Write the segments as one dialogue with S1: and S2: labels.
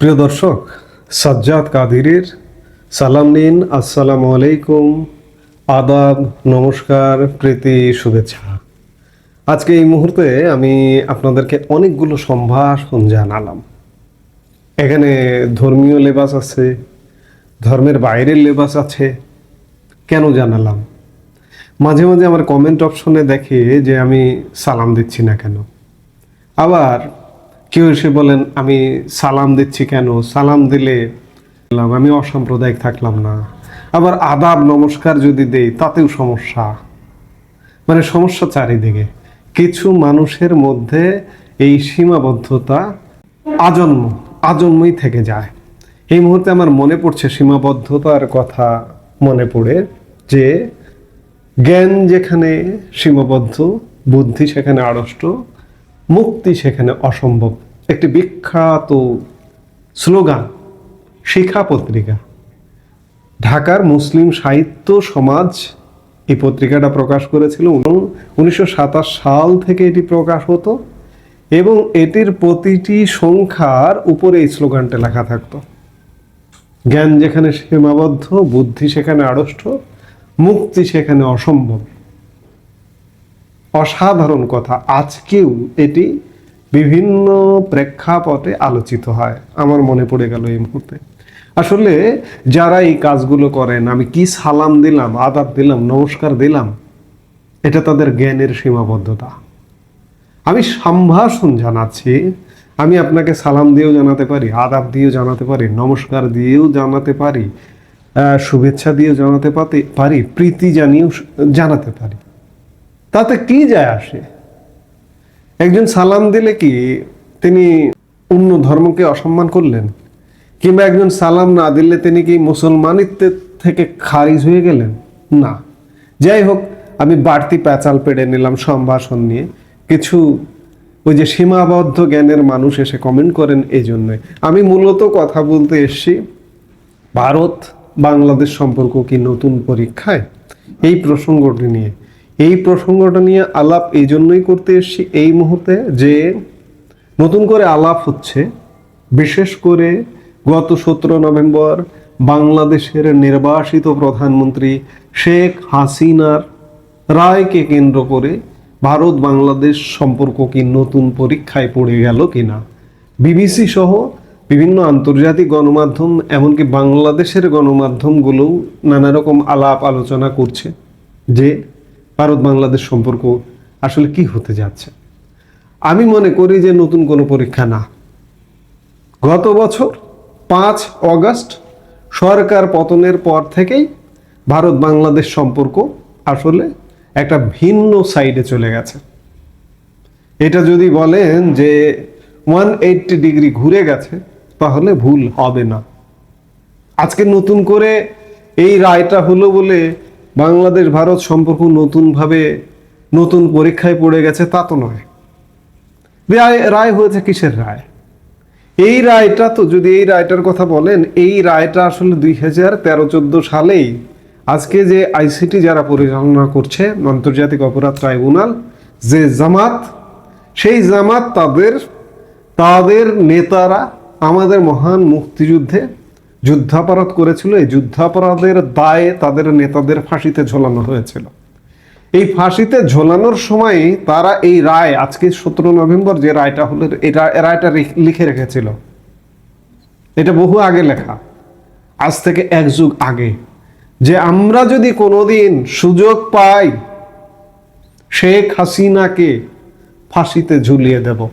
S1: প্রিয় দর্শক, সাজ্জাদ কাদিরের সালাম নিন, আসসালামু আলাইকুম, আদাব, নমস্কার, প্রীতি, শুভেচ্ছা। আজকে এই মুহূর্তে আমি আপনাদেরকে অনেকগুলো সম্ভাষণ জানালাম। এখানে ধর্মীয় লেবাস আছে, ধর্মের বাইরের লেবাস আছে, কেন জানালাম? মাঝে মাঝে আমার কমেন্ট অপশনে দেখে যে আমি সালাম দিচ্ছি না কেন? আবার কেউ এসে বলেন, আমি সালাম দিচ্ছি কেন? সালাম দিলে আমি অসাম্প্রদায়িক থাকলাম না। আবার আদাব, নমস্কার যদি দেই, তাতেও সমস্যা। মানে সমস্যা চারিদিকে। কিছু মানুষের মধ্যে এই সীমাবদ্ধতা আজন্ম, আজন্মই থেকে যায়। এই মুহূর্তে আমার মনে পড়ছে সীমাবদ্ধতার কথা মনে পড়ে যে, জ্ঞান যেখানে সীমাবদ্ধ, বুদ্ধি সেখানে আড়ষ্ট, মুক্তি সেখানে অসম্ভব। একটি বিখ্যাত স্লোগান, শিখা পত্রিকা। ঢাকার মুসলিম সাহিত্য সমাজ এই পত্রিকাটা প্রকাশ করেছিল উনিশশো সাতাশ সাল থেকে এটি প্রকাশ হতো এবং এটির প্রতিটি সংখ্যার উপরে এই স্লোগানটা লেখা থাকতো। জ্ঞান যেখানে সীমাবদ্ধ, বুদ্ধি সেখানে আড়ষ্ট, মুক্তি সেখানে অসম্ভব। অসাধারণ কথা, আজকেও এটি বিভিন্ন প্রেক্ষাপটে আলোচিত হয়। আমার মনে পড়ে গেল এই মুহূর্তে। আসলে যারা এই কাজগুলো করেন, আমি কি সালাম দিলাম, আদাব দিলাম, নমস্কার দিলাম, এটা তাদের জ্ঞানের সীমাবদ্ধতা। আমি সম্ভাষণ জানাচ্ছি, আমি আপনাকে সালাম দিয়েও জানাতে পারি, আদাব দিয়েও জানাতে পারি, নমস্কার দিয়েও জানাতে পারি শুভেচ্ছা দিয়েও জানাতে পারি, প্রীতি জানিয়েও জানাতে পারি। তাতে কি যায় আসে? একজন সালাম দিলে কি তিনি অন্য ধর্মকে অসম্মান করলেন? কিংবা একজন সালাম না দিলে তিনি কি মুসলমানিত্বের থেকে খারিজ হয়ে গেলেন? না। যাই হোক, আমি বাড়তি প্যাচাল পেড়ে নিলাম সম্ভাষণ নিয়ে। কিছু ওই যে সীমাবদ্ধ জ্ঞানের মানুষ এসে কমেন্ট করেন এই জন্যই আমি মূলত কথা বলতে এসছি, ভারত বাংলাদেশ সম্পর্ক কি নতুন পরীক্ষায়? এই প্রসঙ্গটি নিয়ে। এই প্রসঙ্গটা নিয়ে আলাপ এই জন্যই করতে এসেছি এই মুহূর্তে যে নতুন করে আলাপ হচ্ছে, বিশেষ করে গত সতেরো নভেম্বর বাংলাদেশের নির্বাসিত প্রধানমন্ত্রী শেখ হাসিনার রায়কে কেন্দ্র করে ভারত বাংলাদেশ সম্পর্ক কি নতুন পরীক্ষায় পড়ে গেল কিনা? বিবিসি সহ বিভিন্ন আন্তর্জাতিক গণমাধ্যম, এমনকি বাংলাদেশের গণমাধ্যমগুলোও নানা রকম আলাপ আলোচনা করছে যে ভারত বাংলাদেশ সম্পর্ক আসলে কি হতে যাচ্ছে? আমি মনে করি যে নতুন কোনো পরীক্ষা না। গত বছর পাঁচ অগস্ট সরকার পতনের পর থেকেই ভারত বাংলাদেশ সম্পর্ক আসলে একটা ভিন্ন সাইডে চলে গেছে। এটা যদি বলেন যে ওয়ান এইটটি ডিগ্রি ঘুরে গেছে, তাহলে ভুল হবে না। আজকে নতুন করে এই রায়টা হলো বলে বাংলাদেশ, ভারত সম্পর্ক নতুনভাবে নতুন পরীক্ষায় পড়ে গেছে, তা তো নয়। রায় রায় হয়েছে কিসের রায়? এই রায়টা তো, যদি এই রায়টার কথা বলেন, এই রায়টা আসলে দুই হাজার তেরো চোদ্দ সালেই আজকে যে আইসিটি যারা পরিচালনা করছে, আন্তর্জাতিক অপরাধ ট্রাইব্যুনাল, যে জামাত, সেই জামাত তাদের তাদের নেতারা আমাদের মহান মুক্তিযুদ্ধে যুদ্ধাপরাধ করেছিল। এই যুদ্ধাপরাধের দায়ে তাদের নেতাদের ফাঁসিতে ঝোলানো হয়েছিল। এই ফাঁসিতে ঝোলানোর সময় তারা এই রায়, আজকে সতেরো নভেম্বর যে রায়টা হলো, এটা রায়টা লিখে রেখেছিল। এটা বহু আগে লেখা। আজ থেকে এক যুগ আগে। যে আমরা যদি কোনোদিন সুযোগ পাই, শেখ হাসিনাকে ফাঁসিতে ঝুলিয়ে দেব।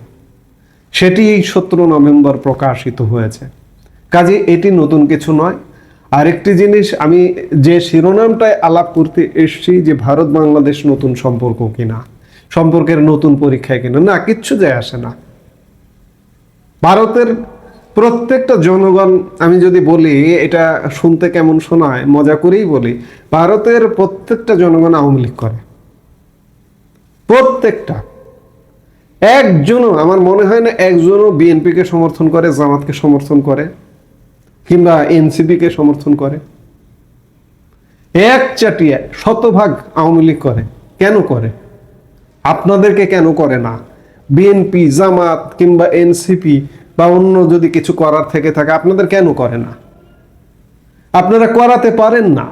S1: সেটি এই সতেরো নভেম্বর প্রকাশিত হয়েছে। কাজে এটি নতুন কিছু নয়। আরেকটি জিনিস, আমি যে শিরোনামটায় আলাপ করতে এসেছি যে ভারত বাংলাদেশ নতুন সম্পর্ক কিনা, সম্পর্কের নতুন পরীক্ষায় কিনা, না, কিচ্ছু যায় আসে না। ভারতের প্রত্যেকটা জনগণ, আমি যদি বলি, এটা শুনতে কেমন শোনায়, মজা করেই বলি, ভারতের প্রত্যেকটা জনগণ আওয়ামী লীগ করে। প্রত্যেকটা। একজনও, আমার মনে হয় না, একজনও বিএনপিকে সমর্থন করে, জামাতকে সমর্থন করে। কিংবা এনসিপিকে সমর্থন করে। এক চাটিয়া শতভাগ আওয়ামী লীগ করে। কেন করে? আপনাদেরকে কেন করে না? বিএনপি জামাত কিংবা এনসিপি বা অন্য যদি কিছু করার থেকে থাকে, আপনাদের কেন করে না? আপনারা করাতে পারেন না।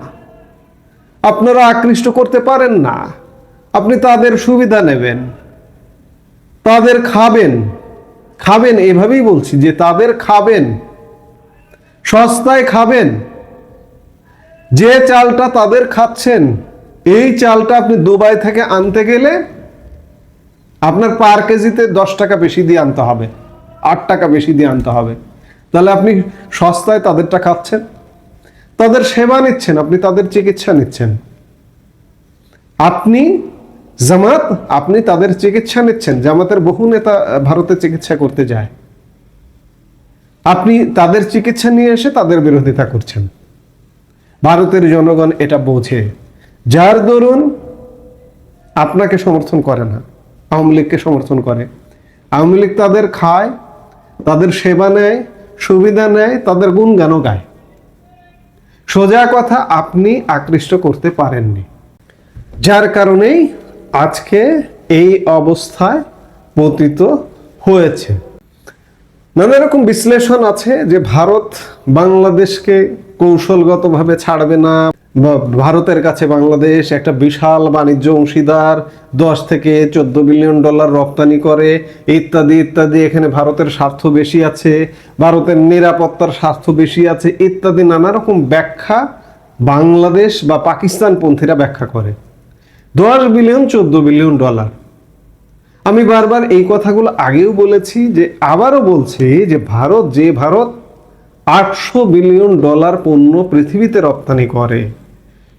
S1: আপনারা আকৃষ্ট করতে পারেন না। আপনি তাদের সুবিধা নেবেন। তাদের খাবেন। খাবেন, এভাবেই বলছি যে তাদের খাবেন। সস্তায় খাবেন। যে চালটা তাদের খাচ্ছেন, এই চালটা আপনি দুবাই থেকে আনতে গেলে আপনার পার কেজিতে দশ টাকা বেশি দিয়ে আনতে হবে, আট টাকা বেশি দিয়ে আনতে হবে। তাহলে আপনি সস্তায় তাদেরটা খাচ্ছেন। তাদের সেবা নিচ্ছেন, আপনি তাদের চিকিৎসা নিচ্ছেন। আপনি জামাত, আপনি তাদের চিকিৎসা নিচ্ছেন। জামাতের বহু নেতা ভারতে চিকিৎসা করতে যায়। আপনি তাদের চিকিৎসা নিয়ে এসে তাদের বিরোধিতা করছেন। ভারতের জনগণ এটা বোঝে। যার দরুন আপনাকে সমর্থন করে না, আওয়ামী লীগকে সমর্থন করে। আওয়ামী লীগ তাদের খায়, তাদের সেবা নেয়, সুবিধা নেয়, তাদের গুণগানও গায়। সোজা কথা, আপনি আকৃষ্ট করতে পারেননি। যার কারণেই আজকে এই অবস্থায় পতিত হয়েছে। নানা রকম বিশ্লেষণ আছে যে ভারত বাংলাদেশকে কৌশলগতভাবে ছাড়বে না ভারতের কাছে বাংলাদেশ একটা বিশাল বাণিজ্য অংশীদার, দশ থেকে চোদ্দ বিলিয়ন ডলার রপ্তানি করে, ইত্যাদি ইত্যাদি, এখানে ভারতের স্বার্থ বেশি আছে, ভারতের নিরাপত্তার স্বার্থ বেশি আছে, ইত্যাদি নানা রকম ব্যাখ্যা বাংলাদেশ বা পাকিস্তান পন্থীরা ব্যাখ্যা করে। দশ বিলিয়ন, চোদ্দ বিলিয়ন ডলার। আমি বারবার এই কথাগুলো আগেও বলেছি যে, আবারও বলছি যে, ভারত যে ভারত আটশো বিলিয়ন ডলার পণ্য পৃথিবীতে রপ্তানি করে।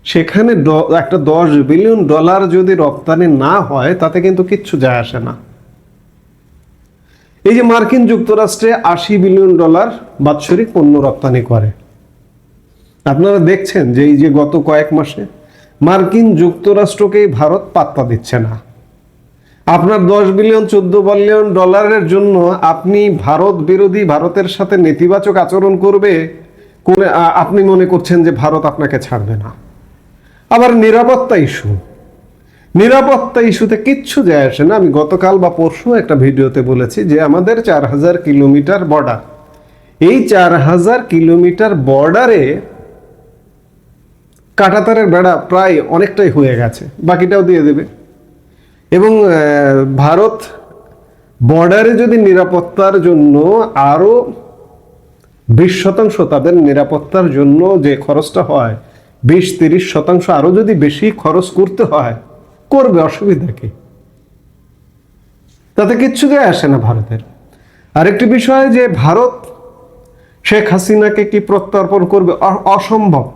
S1: সেখানে একটা দশ বিলিয়ন ডলার যদি রপ্তানি না হয়, তাতে কিন্তু কিচ্ছু যায় আসে না। এই যে মার্কিন যুক্তরাষ্ট্রে আশি বিলিয়ন ডলার বাৎসরিক পণ্য রপ্তানি করে। আপনারা দেখছেন যে, এই যে গত কয়েক মাসে মার্কিন যুক্তরাষ্ট্রকেই ভারত পাত্তা দিচ্ছে না। আপনার দশ বিলিয়ন, চোদ্দ বিলিয়ন ডলারের জন্য আপনি ভারত বিরোধী ভারতের সাথে নেতিবাচক আচরণ করবে করে আপনি মনে করছেন যে ভারত আপনাকে ছাড়বে না। আবার নিরাপত্তা ইস্যু। নিরাপত্তা ইস্যুতে কিচ্ছু যায় আসে না। আমি গতকাল বা পরশু একটা ভিডিওতে বলেছি যে আমাদের চার হাজার কিলোমিটার বর্ডার। এই চার হাজার কিলোমিটার বর্ডারে কাটাতারের বেড়া প্রায় অনেকটাই হয়ে গেছে। বাকিটাও দিয়ে দেবে। এবং ভারত বর্ডারে যদি নিরাপত্তার জন্য আরও বিশ শতাংশ তাদের নিরাপত্তার জন্য যে খরচটা হয়, বিশ তিরিশ শতাংশ আরও যদি বেশি খরচ করতে হয়, করবে অসুবিধা কি? তাতে কিচ্ছু যায় আসে না ভারতের। আরেকটি বিষয় যে ভারত শেখ হাসিনাকে কি প্রত্যর্পণ করবে? অসম্ভব।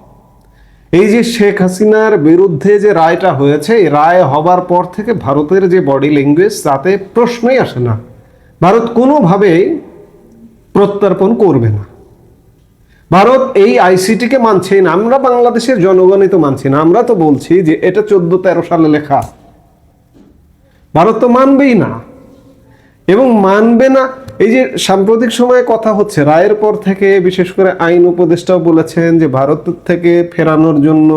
S1: এই যে শেখ হাসিনার বিরুদ্ধে যে রায়টা হয়েছে, এই রায় হবার পর থেকে ভারতের যে বডি ল্যাঙ্গুয়েজ, তাতে প্রশ্নই আসে না। ভারত কোনোভাবেই প্রত্যর্পণ করবে না। ভারত এই আইসিটিকে মানছেই না, আমরা বাংলাদেশের জনগণই তো মানছি না। আমরা তো বলছি যে এটা চোদ্দ তেরো সালে লেখা। ভারত তো মানবেই না। এবং মানবে না এই যে সাম্প্রতিক সময়ে কথা হচ্ছে, রায়ের পর থেকে বিশেষ করে আইন উপদেষ্টাও বলেছেন যে ভারত থেকে ফেরানোর জন্য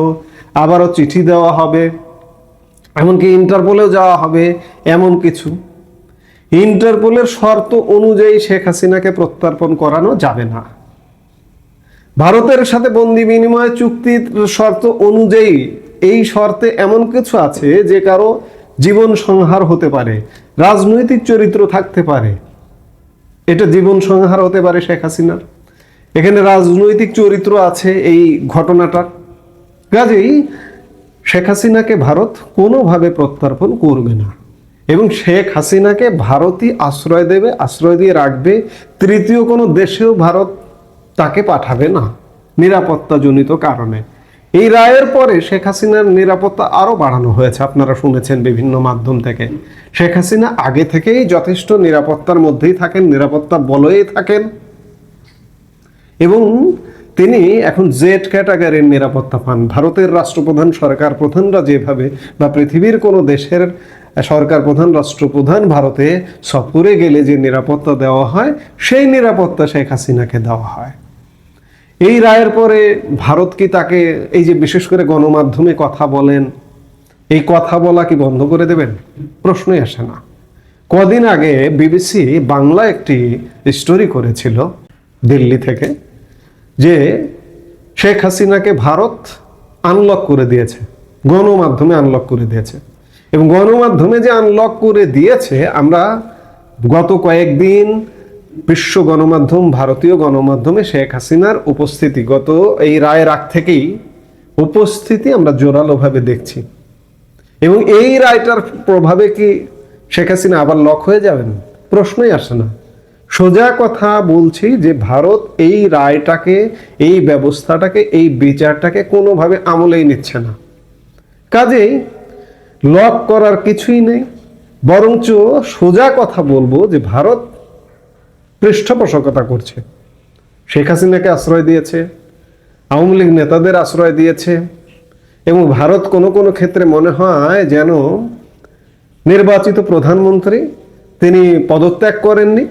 S1: আবারও চিঠি দেওয়া হবে, এমনকি ইন্টারপোলেও যাওয়া হবে, এমন কিছু। ইন্টারপোলের শর্ত অনুযায়ী শেখ হাসিনাকে প্রত্যর্পণ করানো যাবে না। ভারতের সাথে বন্দি বিনিময় চুক্তির শর্ত অনুযায়ী এই শর্তে এমন কিছু আছে যে কারও জীবন সংহার হতে পারে, রাজনৈতিক চরিত্র থাকতে পারে। এটা জীবন সংহার হতে পারে শেখ হাসিনার। এখানে রাজনৈতিক চরিত্র আছে এই ঘটনাটার। কাজেই শেখ হাসিনাকে ভারত কোনোভাবে প্রত্যর্পণ করবে না এবং শেখ হাসিনাকে ভারতই আশ্রয় দেবে, আশ্রয় দিয়ে রাখবে, তৃতীয় কোনো দেশেও ভারত তাকে পাঠাবে না নিরাপত্তাজনিত কারণে। এই রায়ের পরে শেখ হাসিনার নিরাপত্তা আরও বাড়ানো হয়েছে। আপনারা শুনেছেন বিভিন্ন মাধ্যম থেকে। শেখ হাসিনা আগে থেকেই যথেষ্ট নিরাপত্তার মধ্যেই থাকেন, নিরাপত্তা বলয়েই থাকেন। এবং তিনি এখন জেড ক্যাটাগরির নিরাপত্তা পান। ভারতের রাষ্ট্রপ্রধান সরকার প্রধানরা যেভাবে বা পৃথিবীর কোনো দেশের সরকার প্রধান রাষ্ট্রপ্রধান ভারতে সফরে গেলে যে নিরাপত্তা দেওয়া হয়, সেই নিরাপত্তা শেখ হাসিনাকে দেওয়া হয়। এই রায়ের পরে ভারত কি তাকে এই যে বিশেষ করে গণমাধ্যমে কথা বলেন, এই কথা বলা কি বন্ধ করে দেবেন? প্রশ্নই আসে না। কদিন আগে বিবিসি বাংলা একটি স্টোরি করেছিল দিল্লি থেকে যে শেখ হাসিনাকে ভারত আনলক করে দিয়েছে, গণমাধ্যমে আনলক করে দিয়েছে। এবং গণমাধ্যমে যে আনলক করে দিয়েছে, আমরা গত কয়েকদিন বিশ্ব গণমাধ্যম, ভারতীয় গণমাধ্যমে শেখ হাসিনার উপস্থিতি গত এই রায়ের আগ থেকেই উপস্থিতি আমরা জোরালোভাবে দেখছি। এবং এই রায়টার প্রভাবে কি শেখ হাসিনা আবার লক হয়ে যাবেন? প্রশ্নই আসে না। সোজা কথা বলছি যে ভারত এই রায়টাকে, এই ব্যবস্থাটাকে, এই বিচারটাকে কোনোভাবে আমলেই নিচ্ছে না। কাজেই লক করার কিছুই নেই। বরঞ্চ সোজা কথা বলব যে ভারত পৃষ্ঠপোষকতা করছে। শেখ হাসিনাকে আশ্রয় দিয়েছে, আওয়ামী লীগ নেতাদের আশ্রয় দিয়েছে, এবং ভারত কোনো কোনো ক্ষেত্রে মনে হয় যেন নির্বাচিত প্রধানমন্ত্রী তিনি পদত্যাগ করেননি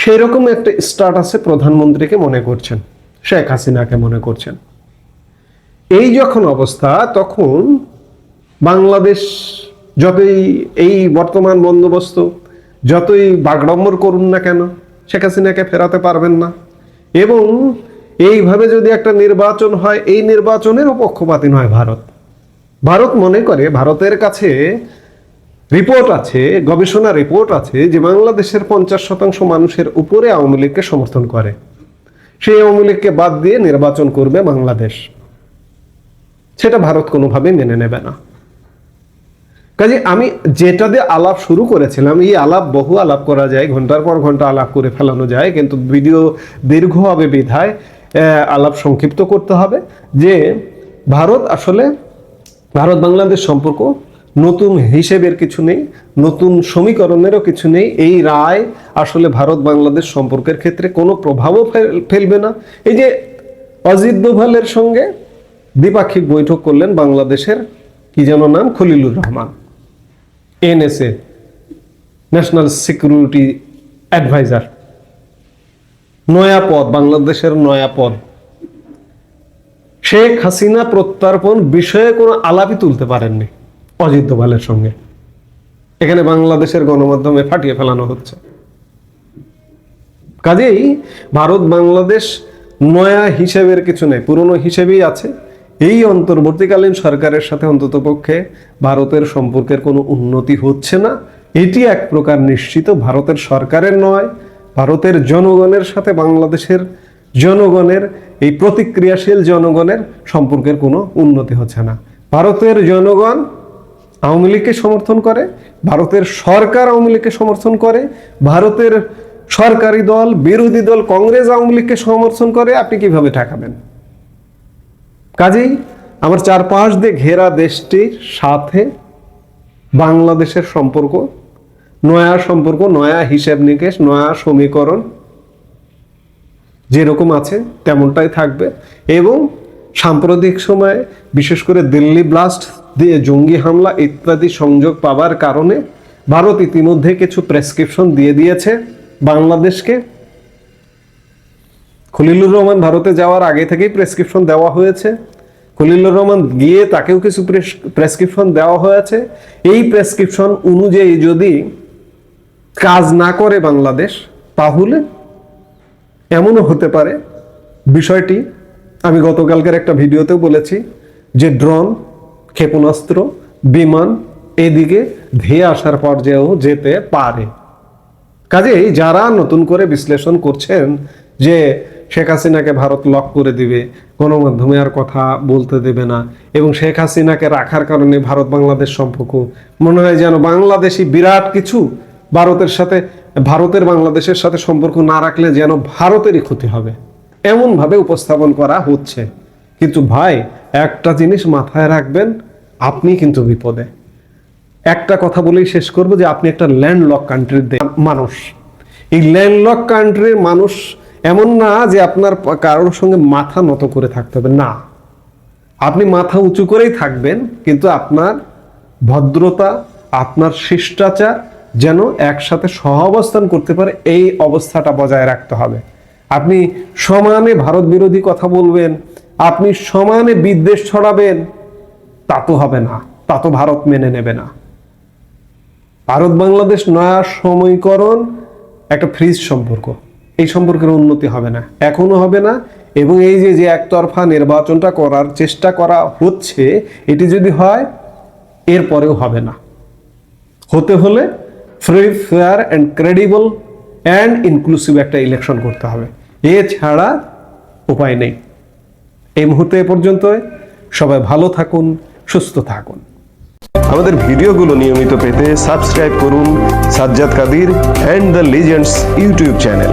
S1: সেই রকম একটা স্ট্যাটাসে প্রধানমন্ত্রীকে মনে করছেন, শেখ হাসিনাকে মনে করছেন। এই যখন অবস্থা, তখন বাংলাদেশ যতই এই বর্তমান বন্দোবস্ত, যতই বাগড়ম্বর করুন না কেন শেখ হাসিনাকে ফেরাতে পারবেন না। এবং এইভাবে যদি একটা নির্বাচন হয়, এই নির্বাচনেরও পক্ষপাতী নয় ভারত। ভারত মনে করে, ভারতের কাছে রিপোর্ট আছে, গবেষণা রিপোর্ট আছে যে বাংলাদেশের পঞ্চাশ শতাংশ মানুষের উপরে আওয়ামী লীগকে সমর্থন করে। সেই আওয়ামী লীগকে বাদ দিয়ে নির্বাচন করবে বাংলাদেশ। সেটা ভারত কোনোভাবেই মেনে নেবে না। কাজে আমি যেটা দিয়ে আলাপ শুরু করেছিলাম, এই আলাপ বহু আলাপ করা যায়, ঘণ্টার পর ঘণ্টা আলাপ করে ফেলানো যায়, কিন্তু ভিডিও দীর্ঘ হবে বিধায় আলাপ সংক্ষিপ্ত করতে হবে যে ভারত আসলে, ভারত বাংলাদেশ সম্পর্ক নতুন হিসেবের কিছু নেই, নতুন সমীকরণেরও কিছু নেই, এই রায় আসলে ভারত বাংলাদেশ সম্পর্কের ক্ষেত্রে কোনো প্রভাবও ফেল- ফেলবে না। এই যে অজিত দোভালের সঙ্গে দ্বিপাক্ষিক বৈঠক করলেন বাংলাদেশের, কি যেন নাম? Khalilur Rahman. NSA national security adviser নয়া পদ, বাংলাদেশের নয়া পদ। শেখ হাসিনা প্রত্যার্পণ বিষয়ে কোনো আলাপই তুলতে পারেননি, অজিত দোভালের সঙ্গে। এখানে বাংলাদেশের গণমাধ্যমে ফাটিয়ে ফেলানো হচ্ছে। কাজেই ভারত বাংলাদেশ নয়া হিসেবের কিছু নেই, পুরনো হিসেবেই আছে। এই অন্তর্বর্তীকালীন সরকারের সাথে অন্ততপক্ষে ভারতের সম্পর্কের কোনো উন্নতি হচ্ছে না। এটি এক প্রকার নিশ্চিত ভারতের সরকারের নয়, ভারতের জনগণের সাথে বাংলাদেশের জনগণের, এই প্রতিক্রিয়াশীল জনগণের সম্পর্কের কোনো উন্নতি হচ্ছে না। ভারতের জনগণ আওয়ামী লীগকে সমর্থন করে, ভারতের সরকার আওয়ামী লীগকে সমর্থন করে, ভারতের সরকারি দল, বিরোধী দল, কংগ্রেস আওয়ামী লীগকে সমর্থন করে, আপনি কীভাবে ঠেকাবেন? কাজেই আমার চারপাশ দিয়ে ঘেরা দেশটির সাথে বাংলাদেশের সম্পর্ক, নয়া সম্পর্ক, নয়া হিসেব নিকেশ, নয়া সমীকরণ যেরকম আছে তেমনটাই থাকবে। এবং সাম্প্রতিক সময়ে বিশেষ করে দিল্লি ব্লাস্ট দিয়ে জঙ্গি হামলা ইত্যাদি সংযোগ পাওয়ার কারণে ভারত ইতিমধ্যে কিছু প্রেসক্রিপশন দিয়ে দিয়েছে বাংলাদেশকে। খলিলুর রহমান ভারতে যাওয়ার আগে থেকেই প্রেসক্রিপশন দেওয়া হয়েছে। খলিলুর রহমান গিয়ে তাকেও কিছু প্রেসক্রিপশন দেওয়া হয়েছে। এই প্রেসক্রিপশন অনুযায়ী যদি কাজ না করে বাংলাদেশ, তাহলে এমনও হতে পারে। বিষয়টি আমি গতকালকের একটা ভিডিওতেও বলেছি যে ড্রোন, ক্ষেপণাস্ত্র, বিমান এদিকে ধেয়ে আসার পর্যায়েও যেতে পারে। কাজেই যারা নতুন করে বিশ্লেষণ করছেন যে শেখ হাসিনাকে ভারত লক করে দিবে, গণমাধ্যমে আর কথা বলতে দেবে না। এবং শেখ হাসিনাকে রাখার কারণে ভারত বাংলাদেশ সম্পর্ক, মনে হয় যেন বাংলাদেশি বিরাট কিছু, ভারতের সাথে, ভারতের বাংলাদেশের সাথে সম্পর্ক না রাখলে যেন ভারতেরই ক্ষতি হবে। এমনভাবে উপস্থাপন করা হচ্ছে। কিন্তু ভাই, একটা জিনিস মাথায় রাখবেন, আপনি কিন্তু বিপদে। একটা কথা বলেই শেষ করব যে আপনি একটা ল্যান্ডলক কান্ট্রির মানুষ। এই ল্যান্ডলক কান্ট্রির মানুষ এমন না যে আপনার কারোর সঙ্গে মাথা নত করে থাকতে হবে, না। আপনি মাথা উঁচু করেই থাকবেন, কিন্তু আপনার ভদ্রতা, আপনার শিষ্টাচার যেন একসাথে সহাবস্থান করতে পারে, এই অবস্থাটা বজায় রাখতে হবে। আপনি সমানে ভারত বিরোধী কথা বলবেন, আপনি সমানে বিদ্বেষ ছড়াবেন, তা তো হবে না, তা তো ভারত মেনে নেবে না। ভারত বাংলাদেশ নয়া সময়করণ একটা ফ্রিজ সম্পর্ক। এই সম্পর্কের উন্নতি হবে না। এখনও হবে না এবং এই যে যে একতরফা নির্বাচনটা করার চেষ্টা করা হচ্ছে, এটি যদি হয়, এরপরেও হবে না। হতে হলে free fair and credible and inclusive একটা ইলেকশন করতে হবে। এছাড়া উপায় নেই। এই মুহূর্তে এ পর্যন্ত সবাই ভালো থাকুন, সুস্থ থাকুন।
S2: আমাদের ভিডিওগুলো নিয়মিত পেতে সাবস্ক্রাইব করুন Sajjad Kadir and the legends YouTube channel.